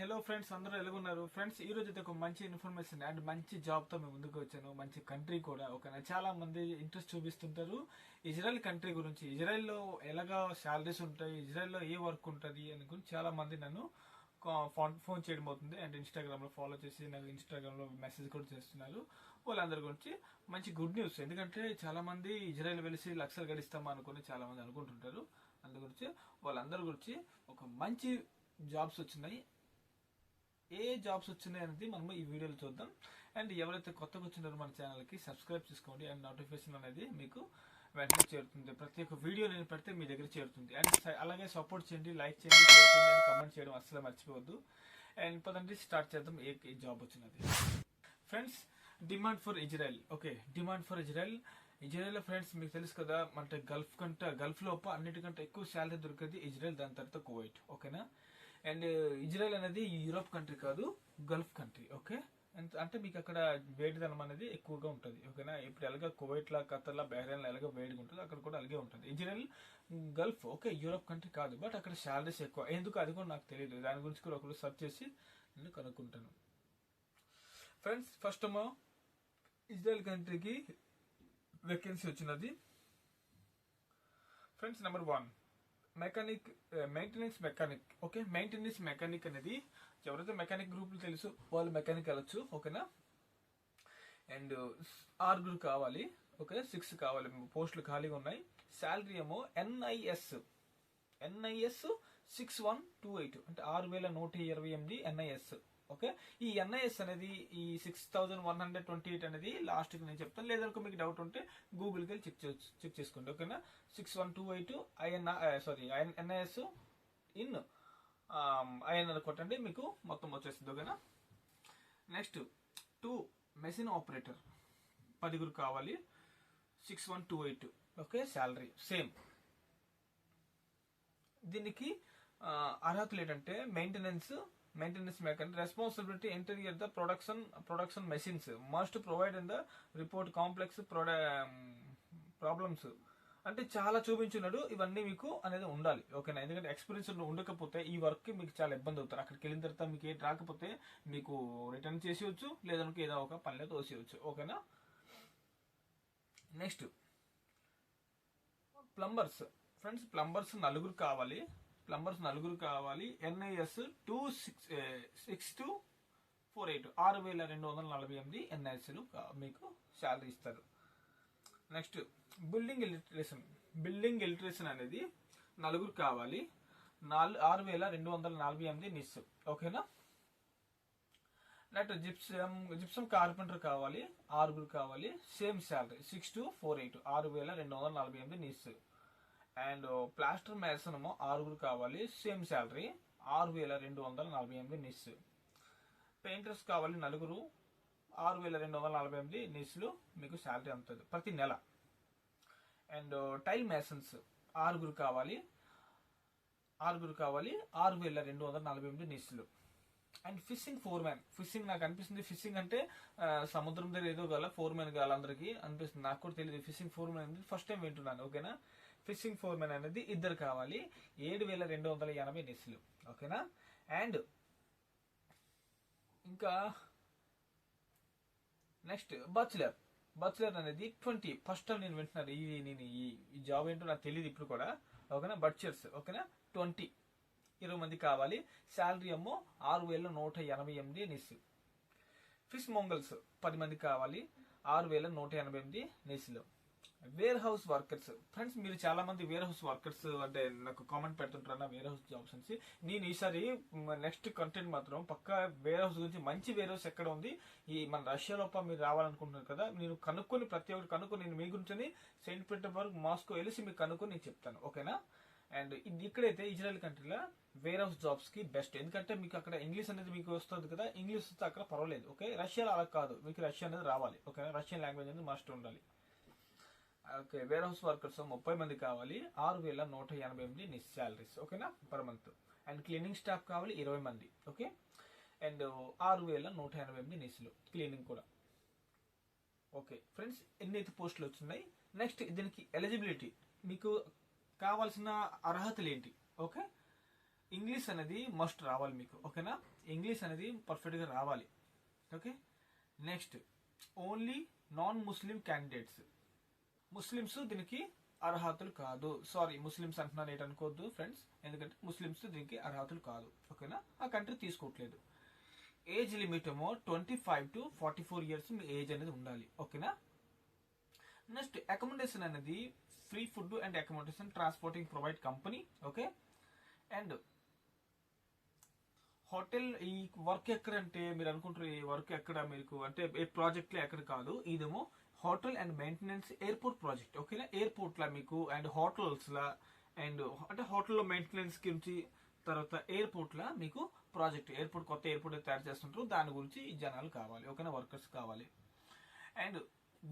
Hello friends అందరూ ఎలాగున్నారు? Friends ఈ రోజు అయితే ఒక మంచి ఇన్ఫర్మేషన్ అండ్ మంచి జాబ్తో మేము ముందుకు వచ్చాను. మంచి కంట్రీ కూడా ఓకేనా? చాలా మంది ఇంట్రెస్ట్ చూపిస్తుంటారు. ఇజ్రాయెల్ కంట్రీ గురించి ఇజ్రాయెల్లో ఎలాగా శాలరీస్ ఉంటాయి ఇజ్రాయెల్లో ఏ వర్క్ ఉంటుంది అని గురించి చాలా మంది నన్ను ఫోన్ ఫోన్ చేయడం అవుతుంది. అండ్ ఇన్స్టాగ్రామ్లో ఫాలో చేసి నాకు ఇన్స్టాగ్రామ్లో మెసేజ్ కూడా చేస్తున్నారు. వాళ్ళందరి గురించి మంచి గుడ్ న్యూస్ ఎందుకంటే చాలా మంది ఇజ్రాయెల్ వెలిసి లక్షలు గడిస్తామా అనుకుని చాలా మంది అనుకుంటుంటారు. అందు గురించి వాళ్ళందరి గురించి ఒక మంచి జాబ్స్ వచ్చినాయి. ఏ జాబ్స్ వచ్చినాయి అనేది మనము ఈ వీడియోలో చూద్దాం. అండ్ ఎవరైతే కొత్తగా వచ్చినారో మన ఛానల్కి సబ్స్క్రైబ్ చేసుకోండి. అండ్ నోటిఫికేషన్ అనేది మీకు వెంటనే చేరుతుంది. ప్రతి ఒక్క వీడియో నేను పెడితే మీ దగ్గర చేరుతుంది. అండ్ స- అలాగే సపోర్ట్ చేయండి లైక్ చేయండి చేయండి కమెంట్ చేయడం అస్సలు మర్చిపోవద్దు. అండ్ పదండి స్టార్ట్ చేద్దాం. ఏ ఏ జాబ్ వచ్చినది? Friends demand for Israel okay demand for Israel Israel friends మీకు తెలుసు కదా అంటే గల్ఫ్ కంటే గల్ఫ్ లోప అన్నిటికంటే ఎక్కువ శాలరీ దొరికేది ఇజ్రాయెల్ దాని తర్వాత కువైట్ ఓకేనా అండ్ ఇజ్రాయెల్ అనేది యూరోప్ కంట్రీ కాదు గల్ఫ్ కంట్రీ ఓకే? అంటే మీకు అక్కడ వేడిదనం అనేది ఎక్కువగా ఉంటుంది ఓకేనా? ఇప్పుడు ఎలాగ కువైట్ లా ఖతర్ లా బహ్రెయిన్ లా ఎలాగ వేడిగా ఉంటుంది అక్కడ కూడా అలాగే ఉంటుంది. Israel Gulf okay Europe country కాదు బట్ అక్కడ శాలరీస్ ఎక్కువ. ఎందుకు? అది కూడా నాకు తెలియదు. దాని గురించి కూడా ఒకరు సెర్చ్ చేసి నేను కనుక్కుంటాను. ఫ్రెండ్స్ ఫస్ట్ ఏమో ఇజ్రాయెల్ కంట్రీకి వేకెన్సీ వచ్చినది. Friends number one mechanic maintenance mechanic okay maintenance mechanic అనేది ఎవరైతే మెకానిక్ గ్రూపులు తెలుసు వాళ్ళు మెకానిక్ వెళ్ళొచ్చు. ఓకేనా అండ్ ఆరుగురు కావాలి. ఓకే సిక్స్ కావాలి. పోస్టులు ఖాళీగా ఉన్నాయి. శాలరీ ఏమో NIS NIS six one two eight అంటే ఆరు వేల నూట ఇరవై ఎనిమిది ఎన్ఐఎస్ ఓకే? ఈ ఎన్ఐఎస్ అనేది ఈ six thousand one hundred twenty eight అనేది లాస్ట్కి నేను చెప్తాను. లేదనుకో మీకు డౌట్ ఉంటే గూగుల్కి వెళ్ళి చెక్ చెక్ చేసుకోండి ఓకేనా? Six one two eight IN sorry IN NIS in INR కొట్టండి మీకు మొత్తం వచ్చేస్తుంది ఓకేనా? నెక్స్ట్ టూ మెషిన్ ఆపరేటర్ పదిగురు కావాలి. Six one two eight okay? Salary same దీనికి అర్హతలు ఏంటంటే maintenance maintenance mechanic responsibility interior the production production machines must provide in the report complex problems అంటే చాలా చూపించున్నాడు. ఇవన్నీ మీకు అనేది ఉండాలి. ఓకేనా? ఎందుకంటే ఎక్స్పీరియన్స్ ఉండకపోతే ఈ వర్క్ మీకు చాలా ఇబ్బంది అవుతారు అక్కడికి వెళ్ళిన తర్వాత మీకు ఏం రాకపోతే మీకు రిటర్న్ చేసేయచ్చు. లేదనుకో ఏదో ఒక పనిలో తోసేయచ్చు. ఓకేనా? నెక్స్ట్ ప్లంబర్స్ ఫ్రెండ్స్ ప్లంబర్స్ నలుగురు కావాలి. ప్లంబర్స్ నలుగురు కావాలి. NIS two six six two four eight ఆరు వేల రెండు వందల నలభై ఎనిమిది ఎన్ఐఎస్లు మీకు శాలరీ ఇస్తారు. Next building electrician building electrician అనేది నలుగురు కావాలి. నాలుగు ఆరు వేల రెండు వందల నలభై ఎనిమిది నిస్ ఓకేనా? నెక్స్ట్ జిప్సమ్ జిప్సమ్ కార్పెంటర్ కావాలి. ఆరుగురు కావాలి. Same salary six two four eight ఆరు వేల రెండు వందల నలభై ఎనిమిది నిస్ అండ్ ప్లాస్టర్ మేసన్ ఆరుగురు కావాలి. Same salary. ఆరు వేల రెండు వందల నలభై ఎనిమిది నిస్. పెయింటర్స్ కావాలి నలుగురు. ఆరు వేల రెండు వందల నలభై ఎనిమిది నిస్లు మీకు శాలరీ అందుతుంది ప్రతి నెల. అండ్ టైల్ మేసన్స్ ఆరుగురు కావాలి. ఆరుగురు కావాలి. ఆరు వేల రెండు వందల నలభై ఎనిమిది నిస్లు. And fishing foreman. ఫిషింగ్ నాకు అనిపిస్తుంది. ఫిషింగ్ అంటే సముద్రం దగ్గర ఏదో గల ఫోర్ మ్యాన్ కావాలి అందరికీ అనిపిస్తుంది. నాకు కూడా తెలియదు ఫిషింగ్ ఫోర్ మ్యాన్ అనేది ఫస్ట్ టైం వింటున్నాను. ఓకేనా? ఫిషింగ్ ఫోర్ మ్యాన్ అనేది ఇద్దరు కావాలి. ఏడు వేల రెండు వందల ఎనభై నిస్లు. ఓకేనా? అండ్ ఇంకా నెక్స్ట్ బచ్లర్. బచ్లర్ అనేది ట్వంటీ. ఫస్ట్ టైం నేను వింటున్నాను. ఈ నేను ఈ జాబ్ ఏంటో నాకు తెలియదు ఇప్పుడు కూడా. ఓకేనా? బట్చర్స్ ఓకేనా? ట్వంటీ. ఇరవై మంది కావాలి. శాలరీ ఏమో ఆరు వేల నూట ఎనభై ఎనిమిది నెస్సు ఫిష్ మొంగల్స్ పది మంది కావాలి. ఆరు వేల నూట ఎనభై ఎనిమిది నెస్సులు వేర్ హౌస్ వర్కర్స్ ఫ్రెండ్స్ మీరు చాలా మంది వేర్ హౌస్ వర్కర్స్ అంటే నాకు కామెంట్ పెడుతుంటారు నా వేర్ హౌస్ జాబ్స్ అని నేను ఈసారి నెక్స్ట్ కంటెంట్ మాత్రం పక్కా వేర్ హౌస్ గురించి మంచి వేర్ హౌస్ ఎక్కడ ఉంది? ఈ మన రష్యా లోప మీరు రావాలనుకుంటున్నారు కదా నేను కనుక్కొని ప్రతి ఒక్కటి కనుక్కొని నేను మీ గురించి సెయింట్ పీటర్బర్గ్ మాస్కో వెళ్ళి మీకు కనుక్కొని నేను చెప్తాను. ఓకేనా అండ్ ఇది ఇక్కడైతే ఇజ్రాయెల్ కంట్రీలో వేర్ హౌస్ జాబ్స్కి బెస్ట్ ఎందుకంటే మీకు అక్కడ ఇంగ్లీష్ అనేది మీకు వస్తుంది కదా ఇంగ్లీష్ వస్తే అక్కడ పర్వాలేదు ఓకే రష్యాలో అలా కాదు మీకు రష్యా అనేది రావాలి ఓకే రష్యన్ లాంగ్వేజ్ అనేది మస్ట్ ఉండాలి. ఓకే వేర్ హౌస్ వర్కర్స్ ముప్పై మంది కావాలి ఆరు వేల నూట ఎనభై ఎనిమిది నిస్ శాలరీస్ ఓకేనా per month and cleaning staff కావాలి ఇరవై మంది ఓకే అండ్ ఆరు వేల నూట ఎనభై ఎనిమిది నిస్లు క్లీనింగ్ కూడా. ఓకే ఫ్రెండ్స్ ఎన్ని అయితే పోస్టులు వచ్చినాయి నెక్స్ట్ దీనికి ఎలిజిబిలిటీ మీకు కావాల్సిన అర్హతలు ఏంటి ఓకే? ఇంగ్లీష్ అనేది మస్ట్ రావాలి మీకు ఓకేనా? ఇంగ్లీష్ అనేది పర్ఫెక్ట్గా రావాలి okay? Next only non Muslim candidates Muslims దీనికి అర్హతలు కాదు. సారీ ముస్లిమ్స్ అంటున్నారు ఏంటి అనుకోవద్దు ఫ్రెండ్స్ ఎందుకంటే ముస్లిమ్స్ దీనికి అర్హతలు కాదు ఓకేనా? ఆ కంట్రీ తీసుకోవట్లేదు. ఏజ్ లిమిట్ ఏమో twenty five to forty four years me age అనేది ఉండాలి ఓకేనా? నెక్స్ట్ అకామిడేషన్ అనేది free food and accommodation transporting provide company okay and hotel ఈ వర్క్ ఎక్కడంటే మీరు అనుకుంటారు ఈ వర్క్ ఎక్కడ మీకు అంటే ఏ ప్రాజెక్ట్లో ఎక్కడ కాదు ఇదేమో hotel and maintenance airport project ఓకేనా ఎయిర్పోర్ట్ లా మీకు అండ్ హోటల్స్ లా అండ్ అంటే హోటల్లో మెయింటెనెన్స్ గురించి తర్వాత ఎయిర్పోర్ట్ లా మీకు ప్రాజెక్ట్ ఎయిర్పోర్ట్ కొత్త ఎయిర్పోర్ట్ తయారు చేస్తుంటారు. దాని గురించి ఈ జనాలు కావాలి ఓకేనా? వర్కర్స్ కావాలి. అండ్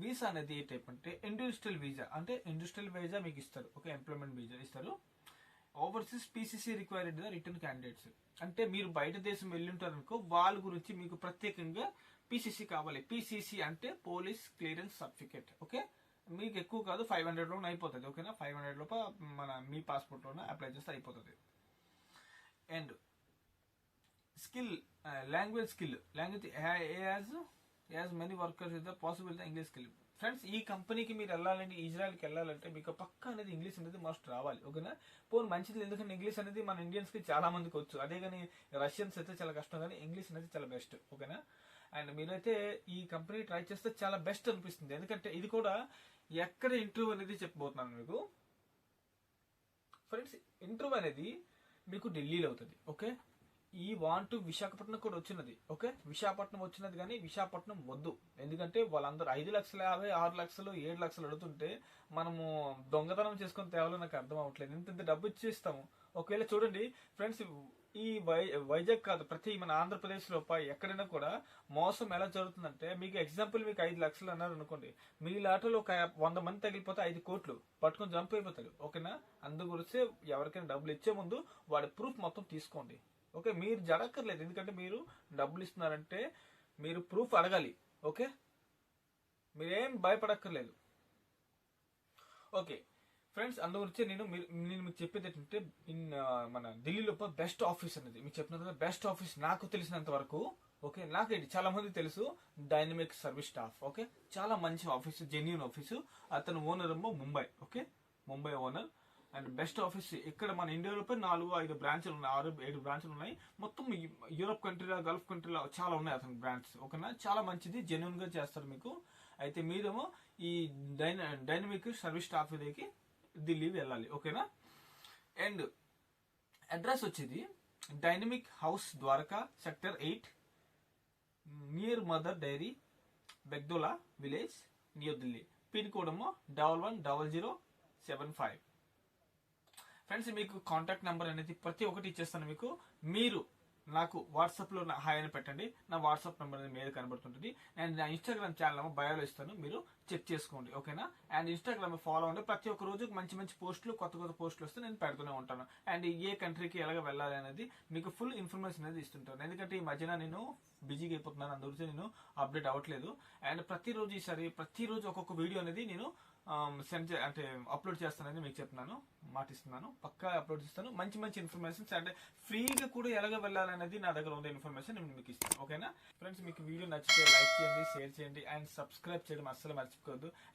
వీసా అనేది ఏ టైప్ అంటే ఇండస్ట్రియల్ వీసా అంటే ఇండస్ట్రియల్ వీసా మీకు ఇస్తారు. ఓకే ఎంప్లాయ్మెంట్ వీసా ఇస్తారు. Overseas PCC required the return candidates అంటే మీరు బయట దేశం వెళ్ళి ఉంటారు అనుకో వాళ్ళ గురించి మీకు ప్రత్యేకంగా పీసీసీ కావాలి. పీసీసీ అంటే పోలీస్ క్లియరెన్స్ సర్టిఫికేట్ ఓకే మీకు ఎక్కువ కాదు ఫైవ్ హండ్రెడ్లోనే అయిపోతుంది. ఓకేనా ఫైవ్ హండ్రెడ్ లోప మన మీ పాస్పోర్ట్లోనే అప్లై చేస్తే అయిపోతుంది. And skill language skill language as as many workers is the possible English skill friends ఈ కంపెనీకి మీరు వెళ్ళాలంటే ఇజ్రాయల్కి వెళ్ళాలంటే మీకు పక్క అనేది ఇంగ్లీష్ అనేది మస్ట్ రావాలి ఓకేనా పోనీ మంచిది ఎందుకంటే ఇంగ్లీష్ అనేది మన ఇండియన్స్కి చాలా మందికి వచ్చు. అదే కానీ రష్యన్స్ అయితే చాలా కష్టం కానీ ఇంగ్లీష్ అనేది చాలా బెస్ట్ ఓకేనా అండ్ మీరైతే ఈ కంపెనీ ట్రై చేస్తే చాలా బెస్ట్ అనిపిస్తుంది. ఎందుకంటే ఇది కూడా ఎక్కడ ఇంటర్వ్యూ అనేది చెప్పబోతున్నాను మీకు. ఫ్రెండ్స్ ఇంటర్వ్యూ అనేది మీకు ఢిల్లీలో అవుతుంది ఓకే ఈ వాంట్ విశాఖపట్నం కూడా వచ్చినది. ఓకే విశాఖపట్నం వచ్చినది కానీ విశాఖపట్నం వద్దు. ఎందుకంటే వాళ్ళందరూ ఐదు లక్షల యాభై ఆరు లక్షలు ఏడు లక్షలు అడుగుతుంటే మనము దొంగతనం చేసుకుని తేవాలో నాకు అర్థం అవ్వట్లేదు. ఇంత ఇంత డబ్బు ఇచ్చేస్తాము. ఒకవేళ చూడండి ఫ్రెండ్స్ ఈ వై వైజాగ్ కాదు ప్రతి మన ఆంధ్రప్రదేశ్లో ఎక్కడైనా కూడా మోసం ఎలా జరుగుతుందంటే మీకు ఎగ్జాంపుల్ మీకు ఐదు లక్షలు అన్నారు అనుకోండి మీ లాటలో ఒక వంద మంది తగిలిపోతే ఐదు కోట్లు పట్టుకొని జంప్ అయిపోతారు. ఓకేనా? అందు గురించి ఎవరికైనా డబ్బులు ఇచ్చే ముందు వాడి ప్రూఫ్ మొత్తం తీసుకోండి. ఓకే మీరు జరగక్కర్లేదు. ఎందుకంటే మీరు డబ్బులు ఇస్తున్నారంటే మీరు ప్రూఫ్ అడగాలి. ఓకే? మీరేం భయపడక్కర్లేదు. ఓకే ఫ్రెండ్స్ అందు గురించి నేను మీరు- నేను మీకు చెప్పేది ఏంటంటే ఇన్ మన ఢిల్లీలో బెస్ట్ ఆఫీస్ అనేది. మీకు చెప్పిన బెస్ట్ ఆఫీస్ నాకు తెలిసినంత వరకు ఓకే నాకు ఇది చాలా మంది తెలుసు డైనమిక్ సర్వీస్ స్టాఫ్ ఓకే? చాలా మంచి ఆఫీస్ జెన్యున్ ఆఫీసు అతను ఓనర్ ఏమో Mumbai okay? Mumbai owner and best office ఇక్కడ మన ఇండియాలోపై నాలుగు ఐదు బ్రాంచ్లు ఉన్నాయి ఆరు ఏడు బ్రాంచ్లు ఉన్నాయి. మొత్తం యూరోప్ కంట్రీలో గల్ఫ్ కంట్రీలో చాలా ఉన్నాయి అతని బ్రాండ్స్ ఓకేనా? చాలా మంచిది జెన్యున్గా చేస్తారు మీకు. అయితే మీరేమో ఈ డైన డైనమిక్ సర్వీస్ స్టాఫ్ దగ్గరికి ఢిల్లీ వెళ్ళాలి. ఓకేనా? అండ్ అడ్రస్ వచ్చేది Dynamic House Dwarka sector eight near Mother Dairy Bagdola village New Delhi. Pin code ఏమో double one double zero seven five. Friends మీకు కాంటాక్ట్ నెంబర్ అనేది ప్రతి ఒక్కటి ఇచ్చేస్తాను మీకు. మీరు నాకు వాట్సాప్లో నా హాయ్ అని పెట్టండి. నా వాట్సాప్ నెంబర్ అనేది మీద కనబడుతుంటుంది. అండ్ నా ఇన్స్టాగ్రామ్ ఛానల్ బయోలో ఇస్తాను. మీరు చెక్ చేసుకోండి ఓకేనా? అండ్ ఇన్స్టాగ్రామ్ ఫాలో అండి ప్రతి ఒక్క రోజు మంచి మంచి పోస్టులు కొత్త కొత్త పోస్టులు వస్తే నేను పెడుతూనే ఉంటాను. అండ్ ఏ కంట్రీకి ఎలాగ వెళ్ళాలి అనేది మీకు ఫుల్ ఇన్ఫర్మేషన్ అనేది ఇస్తుంటాను. ఎందుకంటే ఈ మధ్యన నేను బిజీగా అయిపోతున్నాను. అందుగురించి నేను అప్డేట్ అవ్వట్లేదు. అండ్ ప్రతిరోజు ఈసారి ప్రతిరోజు ఒక్కొక్క వీడియో అనేది నేను సెండ్ అంటే అప్లోడ్ చేస్తానని మీకు చెప్తున్నాను. మాటిస్తున్నాను. పక్కా అప్లోడ్ చేస్తాను. మంచి మంచి ఇన్ఫర్మేషన్స్ అంటే ఫ్రీగా కూడా ఎలాగ వెళ్ళాలనేది నా దగ్గర ఉండే ఇన్ఫర్మేషన్ నేను మీకు ఇస్తాను. ఓకేనా? ఫ్రెండ్స్ మీకు వీడియో నచ్చితే లైక్ చేయండి షేర్ చేయండి అండ్ సబ్స్క్రైబ్ చేయడం అస్సలు మర్చిపోవద్దు